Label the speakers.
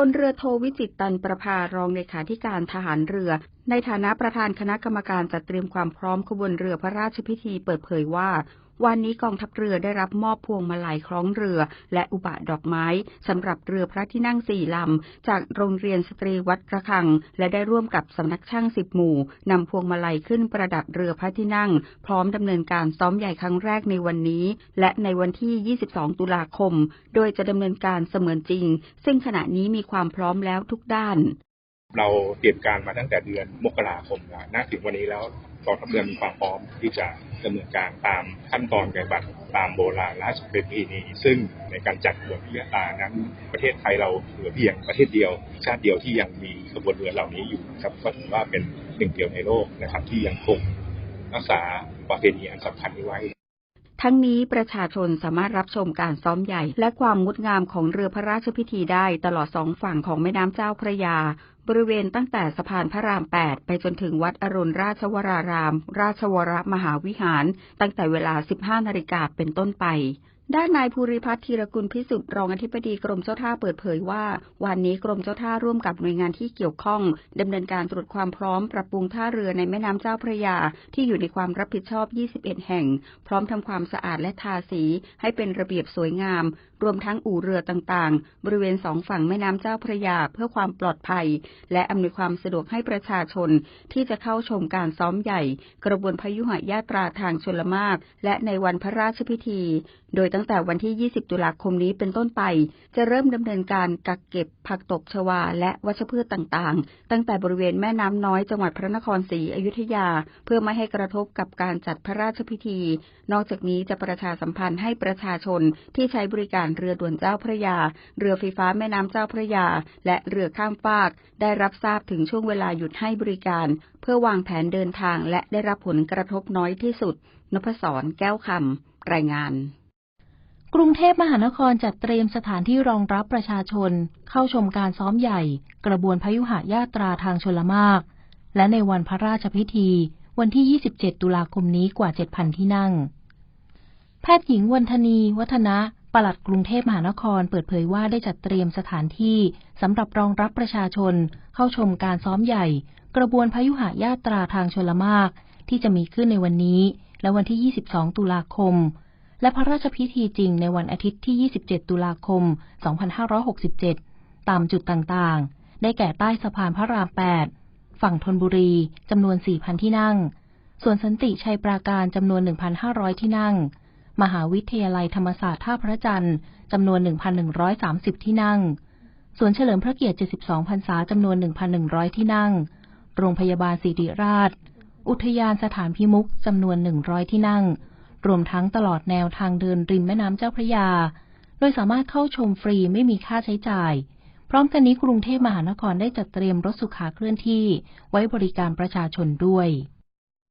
Speaker 1: พลเรือโทวิจิตตันประภารองเลขาธิการทหารเรือ ในฐานะประธานคณะกรรมการจัดเตรียมความพร้อมขบวนเรือพระราชพิธีเปิดเผยว่า วันนี้กองทัพเรือได้รับมอบพวงมาลัยคล้องเรือ และอุบะดอกไม้สำหรับเรือพระที่นั่งสี่ลำ จากโรงเรียนสตรีวัดระฆัง และได้ร่วมกับสำนักช่างสิบหมู่นำพวงมาลัยขึ้นประดับเรือพระที่นั่ง พร้อมดำเนินการซ้อมใหญ่ครั้งแรกในวันนี้ และในวันที่ 22 ตุลาคม โดยจะดำเนินการเสมือนจริง ซึ่งขณะนี้มีความพร้อมแล้วทุกด้าน
Speaker 2: เราเตรียมการมาตั้งแต่เดือนมกราคมแล้วณถึงวันนี้แล้วกองทัพเรือมีความพร้อมที่จะดำเนินการตามขั้นตอนปฏิบัติตามโบราณราชประเพณีซึ่งในการจัดขบวนเรือตานั้น ประเทศไทยเราเหลือเพียงประเทศเดียว ชาติเดียวที่ยังมีขบวนเรือเหล่านี้อยู่ครับก็ถือว่าเป็นหนึ่งเดียวในโลกนะครับที่ยังคงรักษาประเพณีอันสำคัญนี้ไว้
Speaker 1: ทั้งนี้ประชาชนสามารถรับชมการซ้อมใหญ่ และความงดงามของเรือพระราชพิธีได้ตลอดสองฝั่งของแม่น้ำเจ้าพระยา บริเวณตั้งแต่สะพานพระราม 8 ไปจนถึงวัดอรุณราชวราราม ราชวรมหาวิหาร ตั้งแต่เวลา 15 นาฬิกาเป็นต้นไป ด้านนายภูริพัฒน์ธีรกุลพิสุทธิ์รองอธิบดีกรมเจ้าท่าเปิดเผยว่า วันนี้กรมเจ้าท่าร่วมกับหน่วยงานที่เกี่ยวข้องดำเนินการตรวจความพร้อมปรับปรุงท่าเรือในแม่น้ำเจ้าพระยา ที่อยู่ในความรับผิดชอบ 21 แห่ง พร้อมทำความสะอาดและทาสีให้เป็นระเบียบสวยงามรวมทั้งอู่เรือต่างๆ บริเวณสองฝั่งแม่น้ำเจ้าพระยาเพื่อความปลอดภัยและอำนวยความสะดวกให้ประชาชนที่จะเข้าชมการซ้อมใหญ่ กระบวนพยุหญาตราทางชลมาก และในวันพระราชพิธี โดยตั้งแต่วันที่ 20 ตุลาคมนี้เป็นต้นไป จะเริ่มดำเนินการกักเก็บผักตบชวาและวัชพืชต่างๆ ตั้งแต่บริเวณแม่น้ำน้อยจังหวัดพระนครศรีอยุธยา เพื่อไม่ให้กระทบกับการจัดพระราชพิธี นอกจากนี้จะประชาสัมพันธ์ให้ประชาชนที่ใช้บริการเรือด่วนเจ้าพระยา เรือไฟฟ้าแม่น้ำเจ้าพระยา และเรือข้ามฟากได้ได้รับทราบถึงช่วงเวลาหยุดให้บริการ เพื่อวางแผนเดินทางและได้รับผลกระทบน้อยที่สุด นพศรแก้วคำรายงาน
Speaker 3: กรุงเทพมหานครจัดเตรียมสถานที่รองรับประชาชน เข้าชมการซ้อมใหญ่ กระบวนพยุหญาตราทางชลมาก และในวันพระราชพิธี วันที่ 27 ตุลาคมนี้กว่า 7,000 ที่นั่ง แพทย์หญิงวันธนี วัฒนะ ปลัดกรุงเทพมหานครเปิดเผยว่าได้จัดเตรียมสถานที่สำหรับรองรับประชาชน เข้าชมการซ้อมใหญ่ กระบวนพยุหญาตราทางชลมาก ที่จะมีขึ้นในวันนี้ และวันที่ 22 ตุลาคม และพระราชพิธีจริงในวันอาทิตย์ที่ 27 ตุลาคม 2567 ตามจุดต่างๆ ได้แก่ใต้สะพานพระราม 8 ฝั่งธนบุรีจำนวน 4,000 ที่นั่ง ส่วนสันติชัยปราการจำนวน 1,500 ที่นั่ง มหาวิทยาลัยธรรมศาสตร์ท่าพระจันทร์จำนวน 1,130 ที่นั่งส่วนเฉลิมพระเกียรติ 72 พรรษาจำนวน 1,100 ที่นั่ง โรงพยาบาลศิริราช อุทยานสถานพิมุขจำนวน 100 ที่นั่ง รวมทั้งตลอดแนวทางเดินริมแม่น้ำเจ้าพระยา โดยสามารถเข้าชมฟรีไม่มีค่าใช้จ่าย พร้อมกันนี้กรุงเทพมหานครได้จัดเตรียมรถสุขาเคลื่อนที่ ไว้บริการประชาชนด้วย